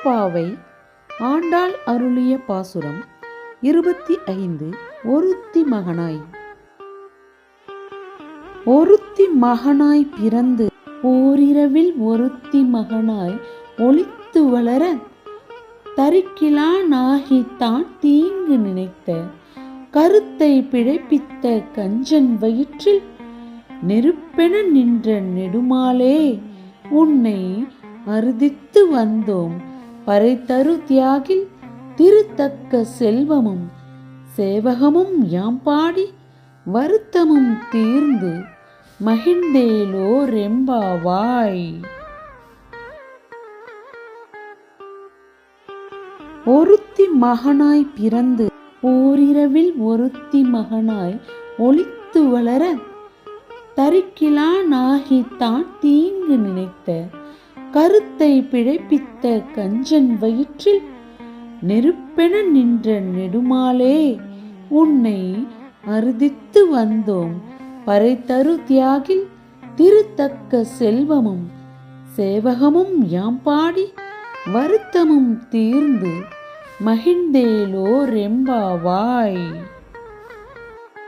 திருப்பாவை ஆண்டாள் அருளிய பாசுரம் இருபத்தி ஐந்து ஒருத்தி மகனாய். ஒருத்தி மகனாய் பிறந்து ஓரிரவில் ஒருத்தி மகனாய் ஒளித்து வளர தரிக்கிலானாகித்தான் தீங்கு நினைத்த கருத்தை பிழைப்பித்த கஞ்சன் வயிற்றில் நெருப்பென நின்ற நெடுமாலே உன்னை அறுதித்து வந்தோம். பறைத்தரு தியாகில் திருத்தக்க செல்வமும் சேவகமும் யாம் பாடி வருத்தமும் தீர்ந்து மகிழ்ந்தேலோ ரெம்பாவாய் ஒருத்தி மகனாய் பிறந்து ஓரிரவில் ஒருத்தி மகனாய் ஒளித்து வளர தரிக்கிலானாகித்தான் தீங்கு நினைத்த கருத்தை பிழைப்பித்த கஞ்சன் வயிற்றில் நெருப்பென நின்ற நெடுமாலே உன்னை அறுதித்து வந்தோம். பறைதரு தியாகில் திருத்தக்க செல்வமும் சேவகமும் யாம் பாடி வருத்தமும் தீர்ந்து மகிழ்ந்தேலோ ரெம்பாவாய்